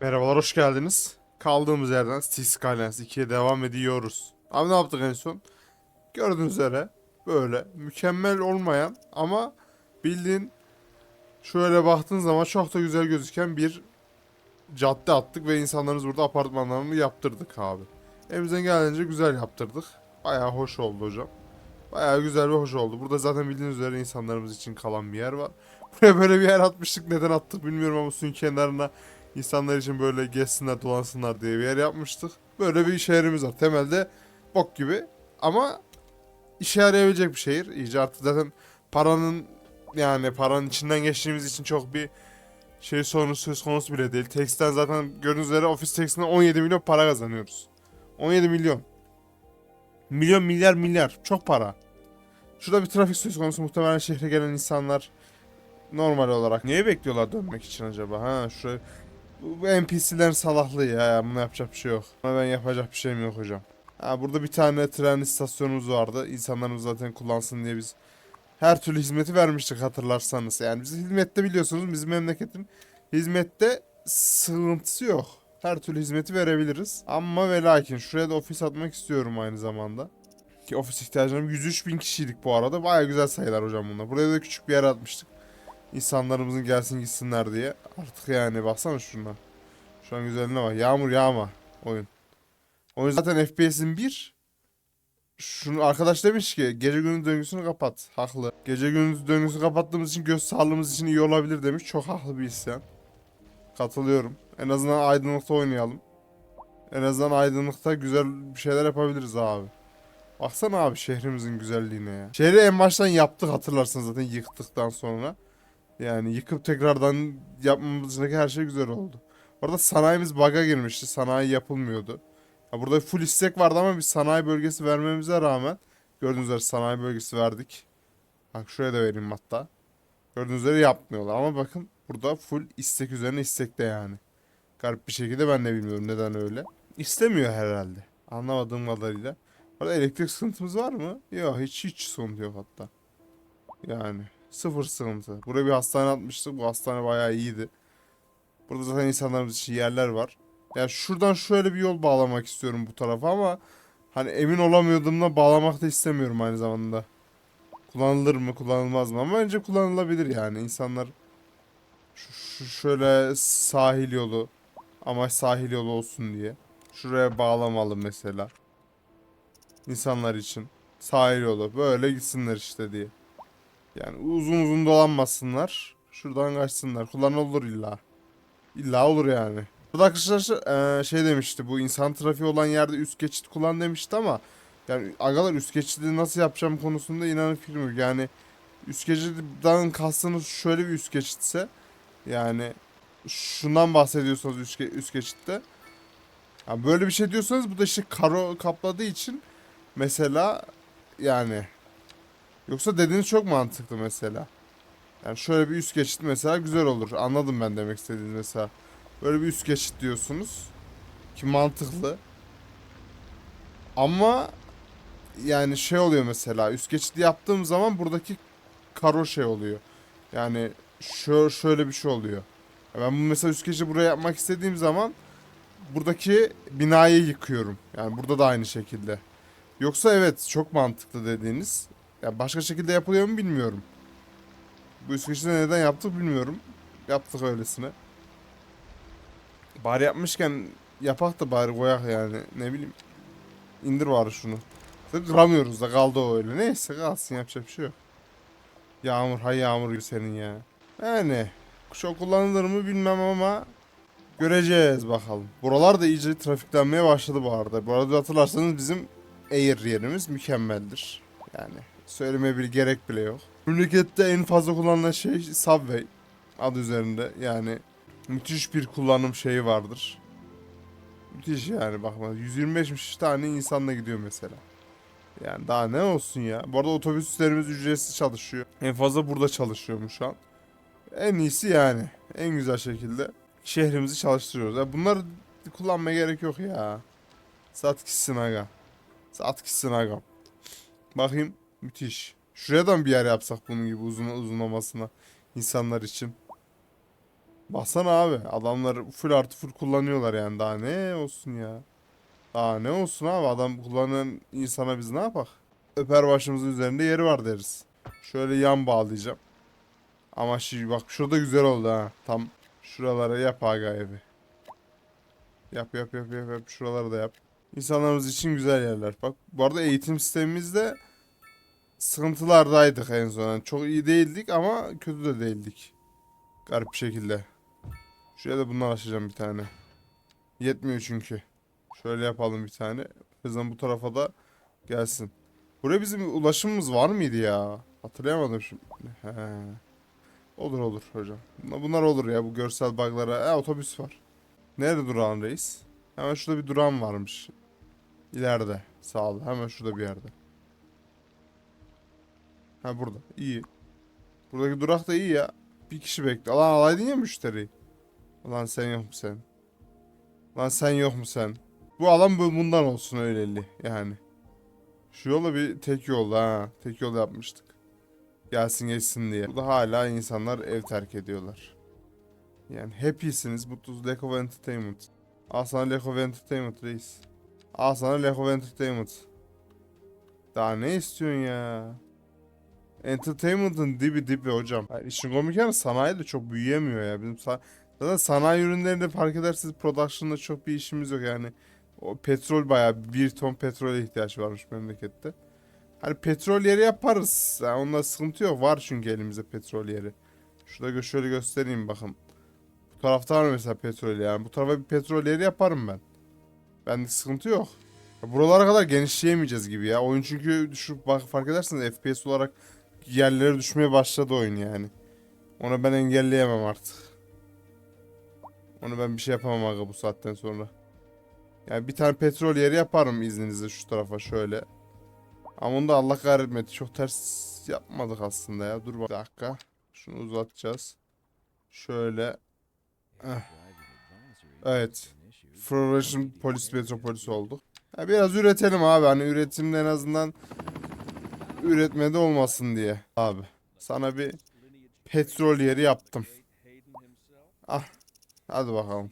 Merhabalar, hoş geldiniz. Kaldığımız yerden Cities Skylines 2'ye devam ediyoruz. Abi ne yaptık en son? Gördüğünüz üzere böyle mükemmel olmayan ama bildiğin şöyle baktığın zaman çok da güzel gözüken bir cadde attık ve insanlarımız burada apartmanlarını yaptırdık abi. Elimizden geldiğince güzel yaptırdık. Bayağı hoş oldu hocam. Bayağı güzel ve hoş oldu. Burada zaten bildiğiniz üzere insanlarımız için kalan bir yer var. Buraya böyle bir yer atmıştık. Neden attık bilmiyorum ama suyun kenarına İnsanlar için böyle gezsinler dolansınlar diye bir yer yapmıştık. Böyle bir şehrimiz var. Temelde bok gibi ama işe yarayabilecek bir şehir. İyice artık zaten paranın yani paranın içinden geçtiğimiz için çok bir şey sorunu söz konusu bile değil. Text'ten zaten gördüğünüz üzere ofis Text'ten 17 milyon para kazanıyoruz. 17 milyon. Milyon milyar milyar. Çok para. Şurada bir trafik söz konusu muhtemelen şehre gelen insanlar normal olarak. Niye bekliyorlar dönmek için acaba? Ha şuraya bu, NPC'lerin salahlığı ya. Buna yapacak bir şey yok. Buna ben yapacak bir şeyim yok hocam. Ha, burada bir tane tren istasyonumuz vardı. İnsanlarımız zaten kullansın diye biz her türlü hizmeti vermiştik hatırlarsanız. Yani biz hizmette biliyorsunuz bizim memleketin hizmette sıkıntısı yok. Her türlü hizmeti verebiliriz. Ama ve lakin şuraya da ofis atmak istiyorum aynı zamanda. Ki ofis ihtiyacım 103 bin kişiydik bu arada. Baya güzel sayılar hocam bunlar. Buraya da küçük bir yer atmıştık. İnsanlarımızın gelsin gitsinler diye. Artık yani baksana şuna. Şu an güzelliğine bak. Yağmur yağma oyun. Oyun zaten FPS'in 1. Şunu arkadaş demiş ki gece gündüz döngüsünü kapat. Haklı. Gece gündüz döngüsünü kapattığımız için göz sağlığımız için iyi olabilir demiş. Çok haklı bir isyan. Katılıyorum. En azından aydınlıkta oynayalım. En azından aydınlıkta güzel bir şeyler yapabiliriz abi. Baksana abi şehrimizin güzelliğine ya. Şehri en baştan yaptık hatırlarsınız zaten yıktıktan sonra. Yani yıkıp tekrardan yapmamız dışındaki her şey güzel oldu. Orada sanayimiz bug'a girmişti. Sanayi yapılmıyordu. Ya burada full istek vardı ama biz sanayi bölgesi vermemize rağmen gördüğünüz üzere sanayi bölgesi verdik. Bak şuraya da vereyim hatta. Gördüğünüz üzere yapmıyorlar ama bakın burada full istek üzerine istekte yani. Garip bir şekilde ben de bilmiyorum neden öyle. İstemiyor herhalde. Anlamadığım kadarıyla. Orada elektrik sıkıntımız var mı? Yok hiç hiç sıkıntı yok hatta. Yani sıfır sıkıntı. Buraya bir hastane atmıştık. Bu hastane bayağı iyiydi. Burada zaten insanlarımız için yerler var. Yani şuradan şöyle bir yol bağlamak istiyorum bu tarafa ama hani emin olamıyordum da bağlamak da istemiyorum aynı zamanda. Kullanılır mı kullanılmaz mı ama önce kullanılabilir yani insanlar şu, şu şöyle sahil yolu ama sahil yolu olsun diye şuraya bağlamalı mesela insanlar için sahil yolu böyle gitsinler işte diye. Yani uzun uzun dolanmasınlar. Şuradan kaçsınlar. Kullanılır illa. İlla olur yani. Burada arkadaşlar eee, şey demişti bu insan trafiği olan yerde üst geçit kullan demişti ama yani agalar üst geçidi nasıl yapacağım konusunda inanın fikrim yok. Yani üst geçitten kastınız şöyle bir üst geçitse yani şundan bahsediyorsanız üst, üst geçitte ya böyle bir şey diyorsanız bu da işte karo kapladığı için mesela yani Yoksa dediğiniz çok mantıklı mesela. Yani şöyle bir üst geçit mesela güzel olur. Anladım ben demek istediğiniz mesela. Böyle bir üst geçit diyorsunuz. Ki mantıklı. Ama yani şey oluyor mesela üst geçidi yaptığım zaman buradaki karo şey oluyor. Yani şöyle, şöyle bir şey oluyor. Ben bu mesela üst geçidi buraya yapmak istediğim zaman buradaki binayı yıkıyorum. Yani burada da aynı şekilde. Yoksa evet çok mantıklı dediğiniz. Ya başka şekilde yapılıyor mu bilmiyorum. Bu İsveç'te neden yaptık bilmiyorum. Yaptık öylesine. Bari yapmışken yapak da bari koyak yani. Ne bileyim. İndir bari şunu. Kıramıyoruz da kaldı o öyle. Neyse kalsın yapacak bir şey yok. Yağmur hay yağmur senin ya. Yani çok kullanılır mı bilmem ama göreceğiz bakalım. Buralar da iyice trafiklenmeye başladı bu arada. Bu arada hatırlarsanız bizim Air yerimiz mükemmeldir. Yani söylemeye bir gerek bile yok. Memlekette en fazla kullanılan şey Subway adı üzerinde. Yani müthiş bir kullanım şeyi vardır. Müthiş yani bakma 125 tane insanla gidiyor mesela. Yani daha ne olsun ya. Bu arada otobüslerimiz ücretsiz çalışıyor. En fazla burada çalışıyormuş şu an. En iyisi yani. En güzel şekilde şehrimizi çalıştırıyoruz. Ya bunları kullanmaya gerek yok ya. Sat gitsin aga. Sat gitsin aga. Bakayım. Müthiş. Şuraya da mı bir yer yapsak bunun gibi uzun uzunlamasına insanlar için? Baksana abi adamlar full artı full kullanıyorlar yani daha ne olsun ya. Daha ne olsun abi adam kullanan insana biz ne yapak? Öper başımızın üzerinde yeri var deriz. Şöyle yan bağlayacağım. Ama şimdi bak şurada güzel oldu ha. Tam şuralara yap aga evi. Yap yap yap yap yap şuraları da yap. İnsanlarımız için güzel yerler. Bak bu arada eğitim sistemimizde sıkıntılardaydık en son. Yani çok iyi değildik ama kötü de değildik. Garip bir şekilde. Şuraya da bundan açacağım bir tane. Yetmiyor çünkü. Şöyle yapalım bir tane. O yüzden bu tarafa da gelsin. Buraya bizim ulaşımımız var mıydı ya? Hatırlayamadım şimdi. He. Olur olur hocam. Bunlar- olur ya bu görsel bug'lara. E, otobüs var. Nerede durağın reis? Hemen şurada bir durağım varmış. İleride. Sağda. Hemen şurada bir yerde. Ha burada. İyi. Buradaki durak da iyi ya. Bir kişi bekle. Lan alaydın ya müşteriyi. Lan sen yok mu sen? Lan sen yok mu sen? Bu alan bu- bundan olsun öyleli yani. Şu yola bir tek yol ha. Tek yol yapmıştık. Gelsin geçsin diye. Burada hala insanlar ev terk ediyorlar. Yani happy'siniz, mutlusunuz. Lack of entertainment. Al sana of entertainment reis. Al sana of entertainment. Daha ne istiyorsun ya? Entertainment'ın dibi dibi hocam. Hayır, işin komik yanı sanayi de çok büyüyemiyor ya. Bizim sa- zaten sanayi ürünlerinde fark edersiniz production'da çok bir işimiz yok yani. O petrol bayağı bir ton petrole ihtiyaç varmış memlekette. Hani petrol yeri yaparız. Yani onda sıkıntı yok. Var çünkü elimizde petrol yeri. Şurada şöyle göstereyim bakın. Bu tarafta var mesela petrol yani. Bu tarafa bir petrol yeri yaparım ben. Bende sıkıntı yok. Buralara kadar genişleyemeyeceğiz gibi ya. Oyun çünkü şu bak fark ederseniz FPS olarak yerlere düşmeye başladı oyun yani. Onu ben engelleyemem artık. Onu ben bir şey yapamam aga bu saatten sonra. Yani bir tane petrol yeri yaparım izninizle şu tarafa şöyle. Ama onu da Allah kahretmedi. Çok ters yapmadık aslında ya. Dur bir dakika. Şunu uzatacağız. Şöyle. Evet. Floration polis metropolis olduk. Ya biraz üretelim abi. Hani üretimde en azından üretmede olmasın diye. Abi sana bir petrol yeri yaptım. Ah. Hadi bakalım.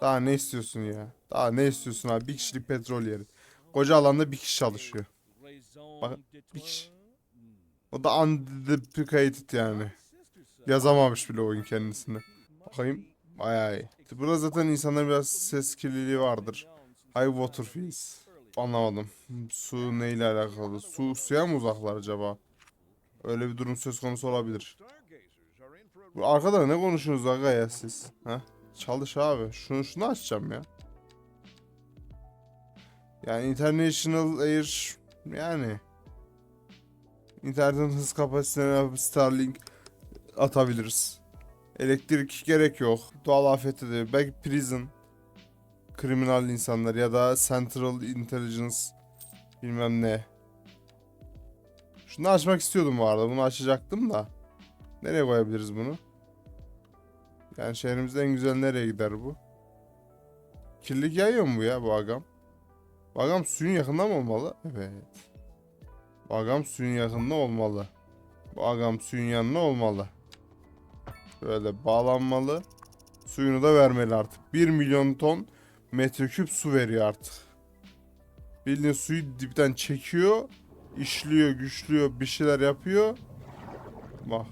Daha ne istiyorsun ya? Daha ne istiyorsun abi? Bir kişilik petrol yeri. Koca alanda bir kişi çalışıyor. Bak, bir kişi. O da undeprecated yani. Yazamamış bile oyun kendisine. Bakayım. Bayağı iyi. Burada zaten insanların biraz ses kirliliği vardır. High water fees. Anlamadım. Su neyle alakalı? Su suya mı uzaklar acaba? Öyle bir durum söz konusu olabilir. Bu arkada ne konuşuyorsunuz aga ya siz? Ha? Çalış abi. Şunu şunu açacağım ya. Yani International Air yani internetin hız kapasitesine Starlink atabiliriz. Elektrik gerek yok. Doğal afette de belki prison kriminal insanlar ya da Central Intelligence bilmem ne. Şunu açmak istiyordum bu arada. Bunu açacaktım da. Nereye koyabiliriz bunu? Yani şehrimizde en güzel nereye gider bu? Kirlilik yayıyor mu bu ya bu agam? Bu agam suyun yakında mı olmalı? Evet. Bu agam suyun yakında olmalı. Bu agam suyun yanına olmalı. Böyle bağlanmalı. Suyunu da vermeli artık. 1 milyon ton metreküp su veriyor artık. Bildiğin suyu dipten çekiyor. işliyor, güçlüyor, bir şeyler yapıyor. Bak.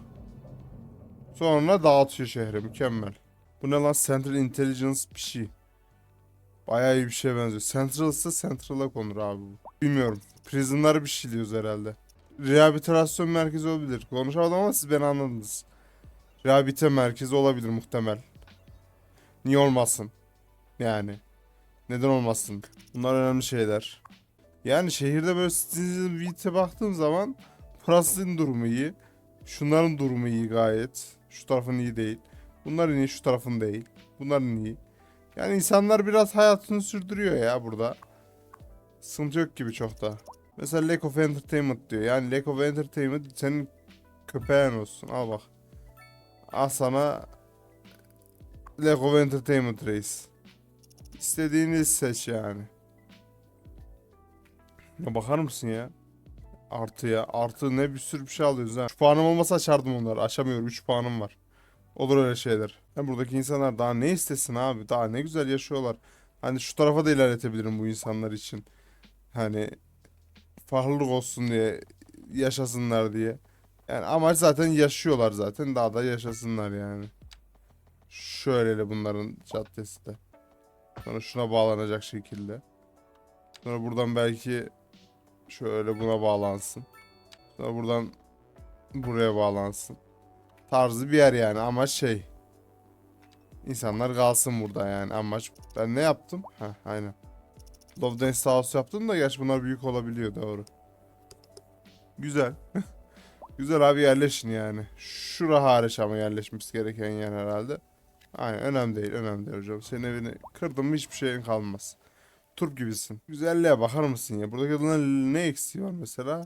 Sonra dağıtıyor şehre. Mükemmel. Bu ne lan? Central Intelligence bir şey. Bayağı iyi bir şeye benziyor. Central ise Central'a konur abi bu. Bilmiyorum. Prisonlar bir şey diyoruz herhalde. Rehabilitasyon merkezi olabilir. Konuşamadım ama siz beni anladınız. Rehabilite merkezi olabilir muhtemel. Niye olmasın? Yani. Neden olmasın? Bunlar önemli şeyler. Yani şehirde böyle Citizen Vite baktığım zaman burasının durumu iyi. Şunların durumu iyi gayet. Şu tarafın iyi değil. Bunların iyi, şu tarafın değil. Bunların iyi. Yani insanlar biraz hayatını sürdürüyor ya burada. Sıkıntı yok gibi çok da. Mesela lack of entertainment diyor. Yani lack of entertainment senin köpeğin olsun. Al bak. Al sana lack of entertainment reis. İstediğini seç yani. Ya bakar mısın ya? Artı ya. Artı ne bir sürü bir şey alıyoruz ha. 3 puanım olmasa açardım onları. Açamıyorum. 3 puanım var. Olur öyle şeyler. Ha, buradaki insanlar daha ne istesin abi? Daha ne güzel yaşıyorlar. Hani şu tarafa da ilerletebilirim bu insanlar için. Hani farklılık olsun diye yaşasınlar diye. Yani amaç zaten yaşıyorlar zaten. Daha da yaşasınlar yani. Şöyle bunların caddesi de. Sonra şuna bağlanacak şekilde. Sonra buradan belki şöyle buna bağlansın. Sonra buradan buraya bağlansın. Tarzı bir yer yani amaç şey. İnsanlar kalsın burada yani amaç. Ben ne yaptım? Ha aynen. Love Dance House yaptım da gerçi bunlar büyük olabiliyor doğru. Güzel. Güzel abi yerleşin yani. Şura hariç ama yerleşmesi gereken yer herhalde. Aynen önemli değil önemli değil hocam. Senin evini kırdım mı hiçbir şeyin kalmaz. Turp gibisin. Güzelliğe bakar mısın ya? Buradaki adına ne eksiği var mesela?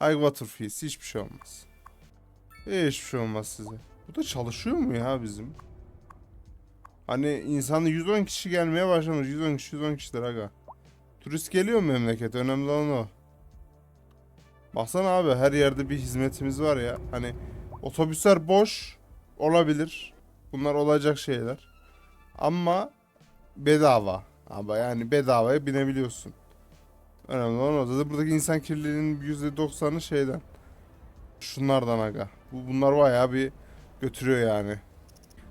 High water fees hiçbir şey olmaz. Hiçbir şey olmaz size. Bu da çalışıyor mu ya bizim? Hani insanı 110 kişi gelmeye başlamış. 110 kişi 110 kişidir aga. Turist geliyor mu memlekete? Önemli olan o. Baksana abi her yerde bir hizmetimiz var ya. Hani otobüsler boş olabilir. Bunlar olacak şeyler. Ama bedava. Ama yani bedavaya binebiliyorsun. Önemli olan o. Zaten buradaki insan kirliliğinin %90'ı şeyden. Şunlardan aga. Bu, bunlar bayağı bir götürüyor yani.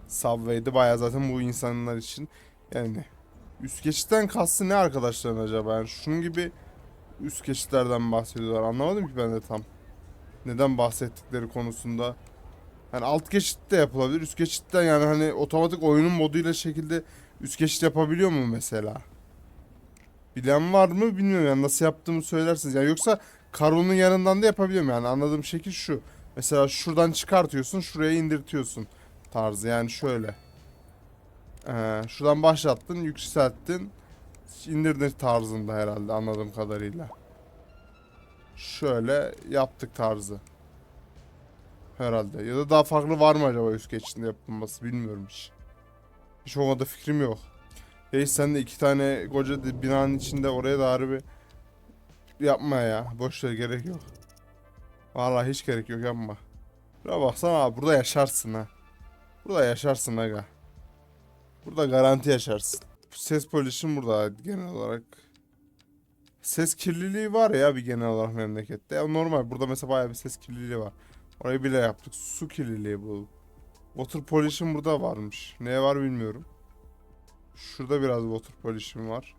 Subway'de bayağı zaten bu insanlar için yani üst geçitten kastı ne arkadaşların acaba? Yani şunun gibi üst geçitlerden bahsediyorlar. Anlamadım ki ben de tam. Neden bahsettikleri konusunda. Yani alt geçit de yapılabilir. Üst geçitten yani hani otomatik oyunun moduyla şekilde üst geçit yapabiliyor mu mesela? Bilen var mı bilmiyorum yani nasıl yaptığımı söylersiniz. Yani yoksa karonun yanından da yapabiliyorum yani anladığım şekil şu. Mesela şuradan çıkartıyorsun şuraya indirtiyorsun tarzı yani şöyle. Ee, şuradan başlattın yükselttin indirdin tarzında herhalde anladığım kadarıyla. Şöyle yaptık tarzı. Herhalde. Ya da daha farklı var mı acaba üst geçişinde yapılması bilmiyorum hiç. Hiç o konuda fikrim yok. Reis sen de iki tane koca binanın içinde oraya da harbi yapma ya. Boş gerek yok. Vallahi hiç gerek yok yapma. Şuraya baksana abi burada yaşarsın ha. Burada yaşarsın aga. Burada garanti yaşarsın. Ses pollution burada genel olarak. Ses kirliliği var ya bir genel olarak memlekette. Ya normal burada mesela bayağı bir ses kirliliği var. Orayı bile yaptık. Su kirliliği bu. Water pollution burada varmış. Neye var bilmiyorum. Şurada biraz water pollution var.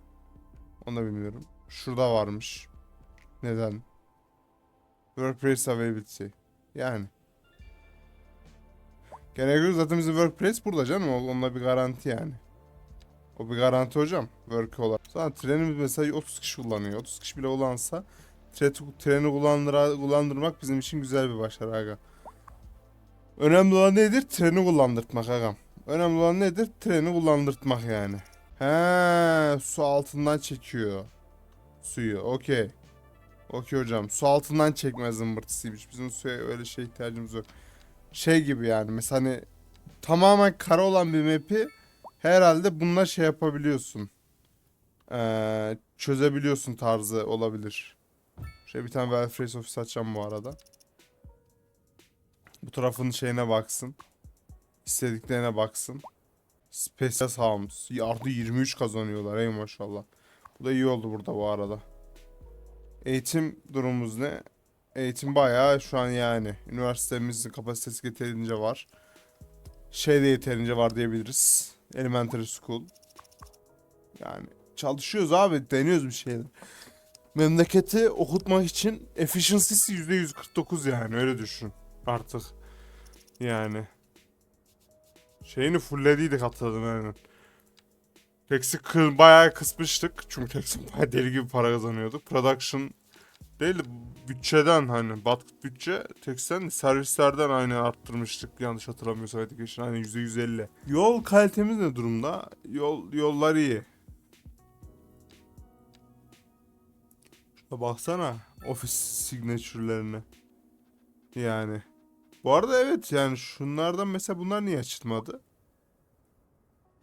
Onu da bilmiyorum. Şurada varmış. Neden? Workplace availability. Yani. Genel zaten bizim workplace burada canım. Onunla bir garanti yani. O bir garanti hocam. Work olarak. Sonra trenimiz mesela 30 kişi kullanıyor. 30 kişi bile tre- treni kullandıra, kullandırmak bizim için güzel bir başarı aga. Önemli olan nedir? Treni kullandırtmak agam. Önemli olan nedir? Treni kullandırtmak yani. He, su altından çekiyor. Suyu. Okey. Okey hocam. Su altından çekme zımbırtısıymış. Bizim suya öyle şey ihtiyacımız yok. Şey gibi yani. Mesela hani tamamen kara olan bir map'i herhalde bununla şey yapabiliyorsun. Ee, çözebiliyorsun tarzı olabilir. Şöyle bir tane Welfare Office açacağım bu arada. Bu tarafın şeyine baksın. İstediklerine baksın. Special Homes. Artı 23 kazanıyorlar ey maşallah. Bu da iyi oldu burada bu arada. Eğitim durumumuz ne? Eğitim bayağı şu an yani. Üniversitemizin kapasitesi yeterince var. Şey de yeterince var diyebiliriz. Elementary School. Yani çalışıyoruz abi. Deniyoruz bir şeyler. Memleketi okutmak için efficiency'si %149 yani öyle düşün. Artık. Yani. Şeyini fulllediydik hatırladım aynen. Tex'i kı bayağı kısmıştık. Çünkü Tex'in bayağı deli gibi para kazanıyorduk. Production değil de bütçeden hani batkıt bütçe Tex'ten de servislerden aynı arttırmıştık yanlış hatırlamıyorsam Education aynı %150. Yol kalitemiz ne durumda? Yol yollar iyi. Baksana ofis signature'lerine. Yani. Bu arada evet yani şunlardan mesela bunlar niye açılmadı?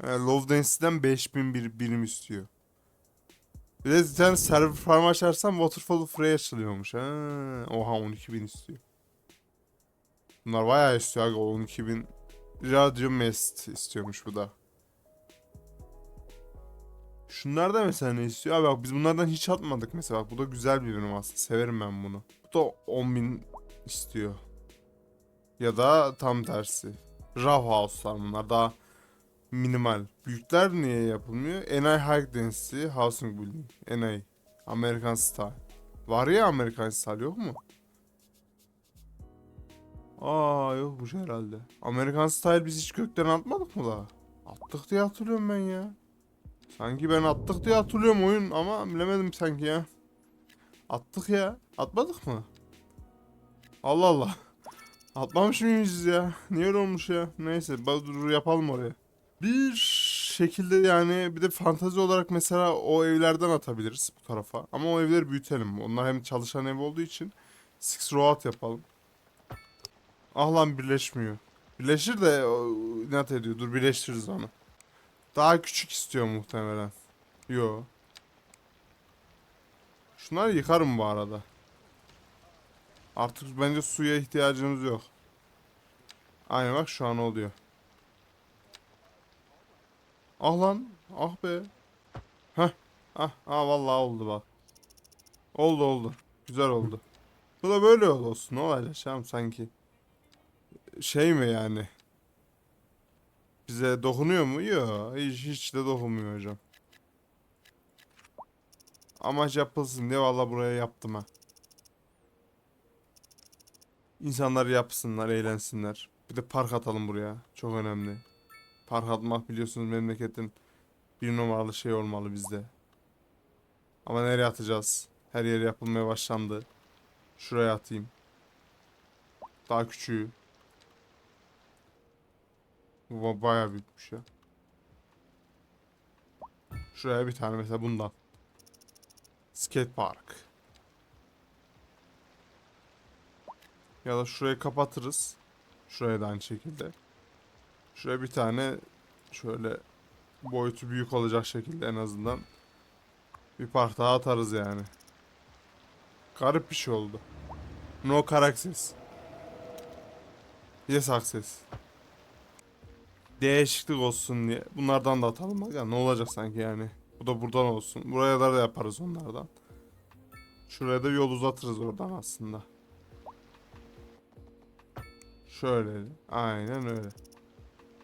Yani Love Dance'den 5000 bir birim istiyor. Bir de bir server farm açarsam Waterfall Free açılıyormuş. Ha, oha 12000 istiyor. Bunlar bayağı istiyor abi 12000 Radyo Mest istiyormuş bu da. Şunlar da mesela ne istiyor? Abi bak biz bunlardan hiç atmadık mesela. Bak, bu da güzel bir ürün aslında. Severim ben bunu. Bu da 10.000 istiyor. Ya da tam tersi. Raw House'lar bunlar daha minimal. Büyükler niye yapılmıyor? NI High Density Housing Building. NI. American Style. Var ya American Style yok mu? Aa yokmuş herhalde. American Style biz hiç gökten atmadık mı daha? Attık diye hatırlıyorum ben ya. Sanki ben attık diye hatırlıyorum oyun ama bilemedim sanki ya. Attık ya. Atmadık mı? Allah Allah. Atmamış mıyız ya? Niye olmuş ya? Neyse dur yapalım oraya. Bir şekilde yani bir de fantazi olarak mesela o evlerden atabiliriz bu tarafa. Ama o evleri büyütelim. Onlar hem çalışan ev olduğu için six row yapalım. Ah lan birleşmiyor. Birleşir de inat ediyor. Dur birleştiririz onu. Daha küçük istiyor muhtemelen. Yo. Şunları yıkarım bu arada. Artık bence suya ihtiyacımız yok. Aynen bak şu an oluyor. Ah lan. Ah be. Heh. Ah, ah vallahi oldu bak. Oldu oldu. Güzel oldu. Bu da böyle olsun. Ne olacak şam sanki. Şey mi yani? Bize dokunuyor mu? Yok. Hiç, hiç de dokunmuyor hocam. Amaç yapılsın diye valla buraya yaptım ha. İnsanlar yapsınlar, eğlensinler. Bir de park atalım buraya. Çok önemli. Park atmak biliyorsunuz memleketin bir numaralı şey olmalı bizde. Ama nereye atacağız? Her yer yapılmaya başlandı. Şuraya atayım. Daha küçüğü. Bu ba- bayağı büyükmüş ya. Şuraya bir tane mesela bundan. Skate park. Ya da şurayı kapatırız. Şuraya da aynı şekilde. Şuraya bir tane şöyle boyutu büyük olacak şekilde en azından bir park daha atarız yani. Garip bir şey oldu. No car access. Yes access. Değişiklik olsun diye. Bunlardan da atalım bak ya ne olacak sanki yani. Bu da buradan olsun. Buraya da yaparız onlardan. Şuraya da yol uzatırız oradan aslında. Şöyle. Aynen öyle.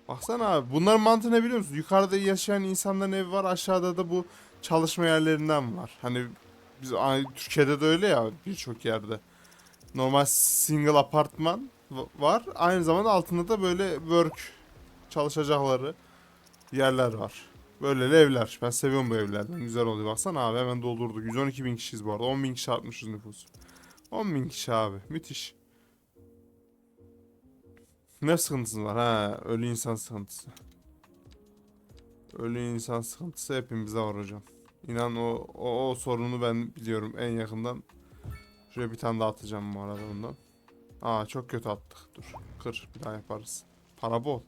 Baksana abi. Bunların mantığı ne biliyor musun? Yukarıda yaşayan insanların evi var. Aşağıda da bu çalışma yerlerinden var. Hani biz Türkiye'de de öyle ya birçok yerde. Normal single apartman var. Aynı zamanda altında da böyle work çalışacakları yerler var. Böyle evler. Ben seviyorum bu evlerden. Güzel oluyor. Baksana abi hemen doldurduk. 112 bin kişiyiz bu arada. 10 bin kişi artmışız nüfus. 10 bin kişi abi. Müthiş. Ne sıkıntısı var? Ha, ölü insan sıkıntısı. Ölü insan sıkıntısı hepimizde var hocam. İnan o, o, o sorunu ben biliyorum en yakından. Şuraya bir tane daha atacağım bu arada bundan. Aa çok kötü attık. Dur. Kır bir daha yaparız. Para bol.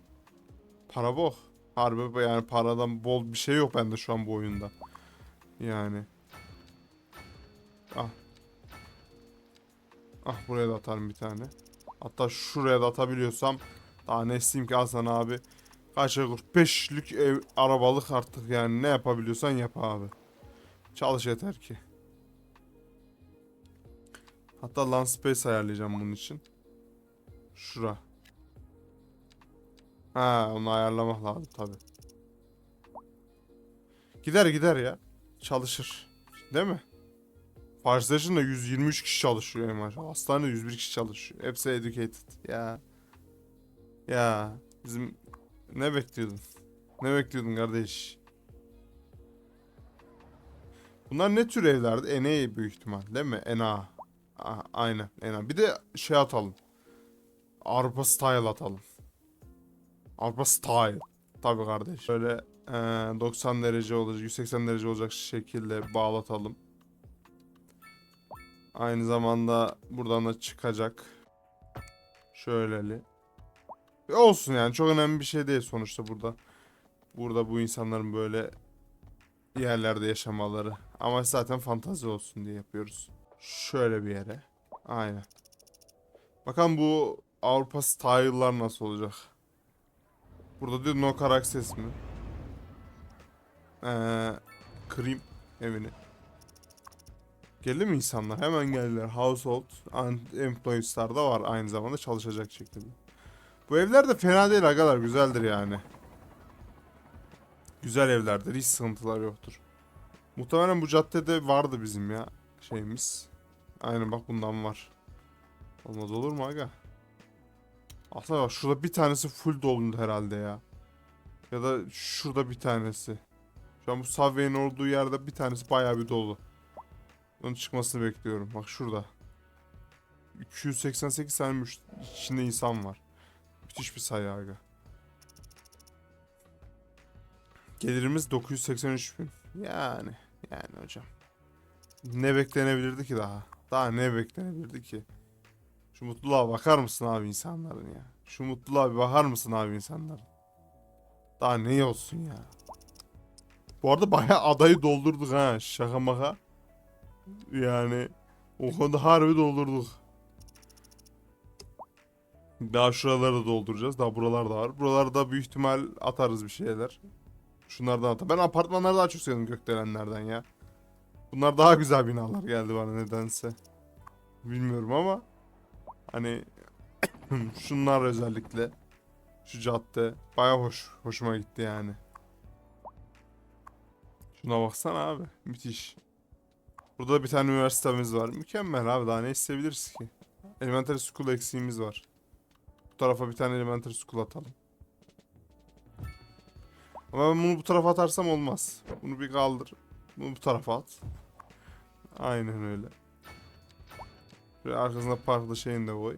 Para bol. Harbi yani paradan bol bir şey yok bende şu an bu oyunda. Yani. Ah. Ah buraya da atarım bir tane. Hatta şuraya da atabiliyorsam daha ne isteyeyim ki Hasan abi. Kaç 45'lik ev arabalık artık yani ne yapabiliyorsan yap abi. Çalış yeter ki. Hatta land space ayarlayacağım bunun için. Şura. Ha onu ayarlamak lazım tabi. Gider gider ya. Çalışır. Değil mi? Fire Station'da 123 kişi çalışıyor maşallah. Hastanede 101 kişi çalışıyor. Hepsi educated. Ya. Ya. Bizim ne bekliyordun? Ne bekliyordun kardeş? Bunlar ne tür evlerdi? ENA büyük ihtimal değil mi? ENA. A- aynen ENA. Bir de şey atalım. Avrupa Style atalım. Avrupa Style. Tabii kardeş. Şöyle eee, 90 derece olacak, 180 derece olacak şekilde bağlatalım. Aynı zamanda buradan da çıkacak. Şöyleli. E, Olsun yani çok önemli bir şey değil sonuçta burada. Burada bu insanların böyle yerlerde yaşamaları. Ama zaten fantazi olsun diye yapıyoruz. Şöyle bir yere. Aynen. Bakalım bu Avrupa style'lar nasıl olacak? Burada diyor no car access mi? Ee, kırayım evini. Geldi mi insanlar? Hemen geldiler. Household and employees'lar da var aynı zamanda çalışacak şekilde. Bu evler de fena değil agalar. Güzeldir yani. Güzel evlerdir. Hiç sıkıntılar yoktur. Muhtemelen bu caddede vardı bizim ya şeyimiz. Aynen bak bundan var. Olmaz olur mu aga? Aslında bak şurada bir tanesi full doldu herhalde ya. Ya da şurada bir tanesi. Şu an bu Subway'in olduğu yerde bir tanesi bayağı bir dolu. Onun çıkmasını bekliyorum. Bak şurada. 288 tane içinde insan var. Müthiş bir sayı aga. Gelirimiz 983 bin. Yani. Yani hocam. Ne beklenebilirdi ki daha? Daha ne beklenebilirdi ki? Şu mutluluğa bakar mısın abi insanların ya? Şu mutluluğa bir bakar mısın abi insanların? Daha ne olsun ya? Bu arada bayağı adayı doldurduk ha. Şaka maka. Yani o konuda harbi doldurduk. Daha şuraları da dolduracağız. Daha buralar da var. Buralarda büyük ihtimal atarız bir şeyler. Şunlardan atar. Ben apartmanları daha çok seviyorum gökdelenlerden ya. Bunlar daha güzel binalar geldi bana nedense. Bilmiyorum ama hani şunlar özellikle şu cadde baya hoş hoşuma gitti yani. Şuna baksana abi müthiş. Burada da bir tane üniversitemiz var. Mükemmel abi daha ne isteyebiliriz ki? Elementary School eksiğimiz var. Bu tarafa bir tane Elementary School atalım. Ama ben bunu bu tarafa atarsam olmaz. Bunu bir kaldır. Bunu bu tarafa at. Aynen öyle. Ve arkasında parklı şeyini de koy.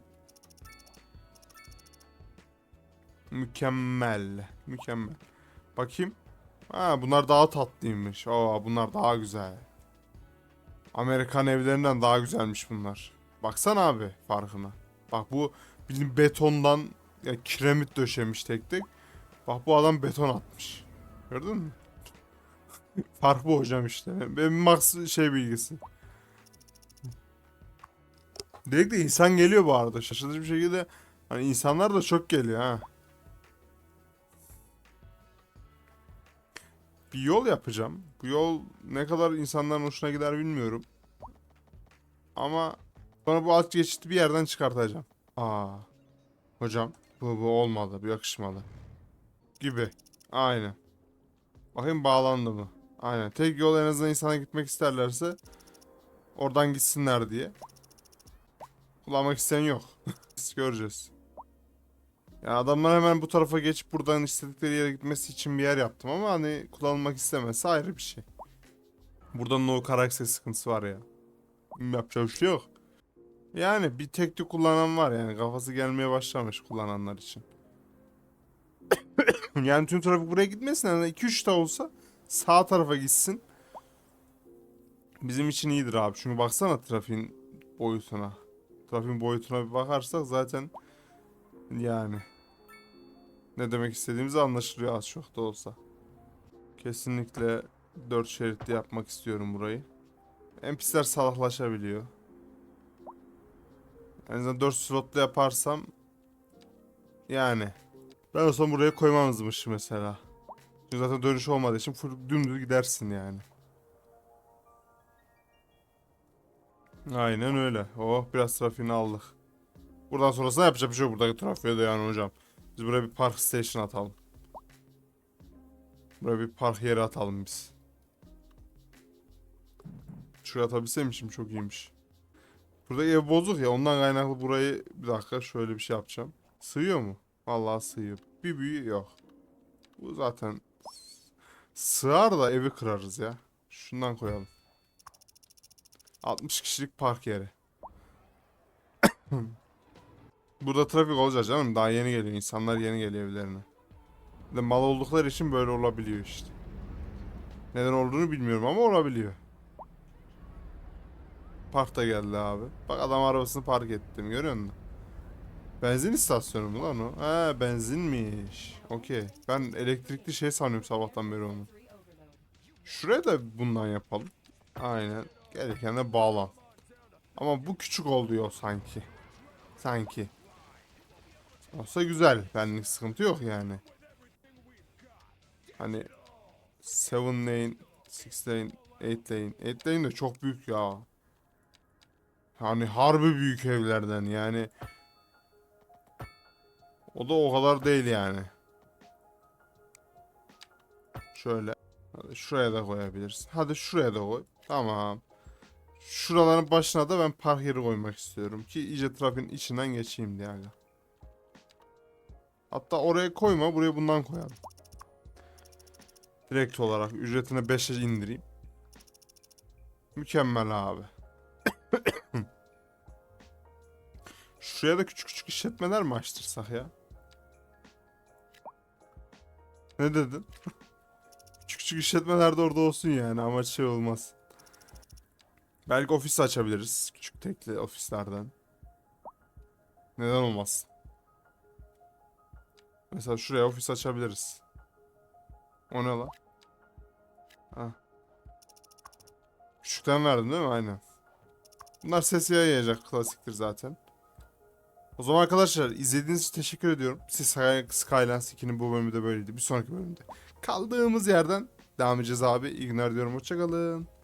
Mükemmel. Mükemmel. Bakayım. Ha bunlar daha tatlıymış. Oo bunlar daha güzel. Amerikan evlerinden daha güzelmiş bunlar. Baksana abi farkına. Bak bu bildiğin betondan ya kiremit döşemiş tek tek. Bak bu adam beton atmış. Gördün mü? Fark bu hocam işte. Benim max şey bilgisi. Direkt de insan geliyor bu arada. Şaşırtıcı bir şekilde hani insanlar da çok geliyor ha. Bir yol yapacağım. Bu yol ne kadar insanların hoşuna gider bilmiyorum. Ama sonra bu alt geçiti bir yerden çıkartacağım. Aa. Hocam bu bu olmadı. Bu yakışmadı. Gibi. Aynen. Bakayım bağlandı mı? Aynen. Tek yol en azından insana gitmek isterlerse oradan gitsinler diye. Kullanmak isteyen yok. Göreceğiz. Ya adamlar hemen bu tarafa geçip buradan istedikleri yere gitmesi için bir yer yaptım ama hani kullanılmak istemezse ayrı bir şey. Burada no karakter sıkıntısı var ya. Yapacak bir şey yok. Yani bir tek tük kullanan var yani kafası gelmeye başlamış kullananlar için. yani tüm trafik buraya gitmesin yani 2-3 da olsa sağ tarafa gitsin. Bizim için iyidir abi. Çünkü baksana trafiğin boyutuna. Trafiğin boyutuna bir bakarsak zaten yani ne demek istediğimizi anlaşılıyor az çok da olsa. Kesinlikle 4 şeritli yapmak istiyorum burayı. NPC'ler salaklaşabiliyor. En azından 4 slotlu yaparsam yani ben olsam buraya koymamızmış mesela. Çünkü zaten dönüş olmadığı için dümdüz gidersin yani. Aynen öyle. Oh biraz trafiğini aldık. Buradan sonrasında yapacak bir şey yok buradaki trafiğe de yani hocam. Biz buraya bir park station atalım. Buraya bir park yeri atalım biz. Şuraya atabilseymişim çok iyiymiş. Burada ev bozuk ya ondan kaynaklı burayı bir dakika şöyle bir şey yapacağım. Sığıyor mu? Vallahi sığıyor. Bir büyü yok. Bu zaten sığar da evi kırarız ya. Şundan koyalım. 60 kişilik park yeri. Burada trafik olacak canım. Daha yeni geliyor. İnsanlar yeni geliyor evlerine. De mal oldukları için böyle olabiliyor işte. Neden olduğunu bilmiyorum ama olabiliyor. Park da geldi abi. Bak adam arabasını park ettim görüyor musun? Benzin istasyonu mu lan o? He benzinmiş. Okey. Ben elektrikli şey sanıyorum sabahtan beri onu. Şuraya da bundan yapalım. Aynen. Gereken de bağlan. Ama bu küçük oluyor sanki. Sanki. Olsa güzel. Benlik sıkıntı yok yani. Hani 7 lane, 6 lane, 8 lane. 8 lane de çok büyük ya. Hani harbi büyük evlerden yani. O da o kadar değil yani. Şöyle. Hadi şuraya da koyabilirsin. Hadi şuraya da koy. Tamam. Şuraların başına da ben park yeri koymak istiyorum ki iyice trafiğin içinden geçeyim diye aga. Hatta oraya koyma buraya bundan koyalım. Direkt olarak ücretini 5'e indireyim. Mükemmel abi. Şuraya da küçük küçük işletmeler mi açtırsak ya? Ne dedin? küçük işletmeler de orada olsun yani amaç şey olmaz. Belki ofis açabiliriz. Küçük tekli ofislerden. Neden olmaz? Mesela şuraya ofis açabiliriz. O ne lan? Ha. Küçükten verdim değil mi? Aynen. Bunlar ses yayacak klasiktir zaten. O zaman arkadaşlar izlediğiniz için teşekkür ediyorum. Siz Skylands 2'nin bu bölümü de böyleydi. Bir sonraki bölümde kaldığımız yerden devam edeceğiz abi. İyi günler diyorum. Hoşçakalın.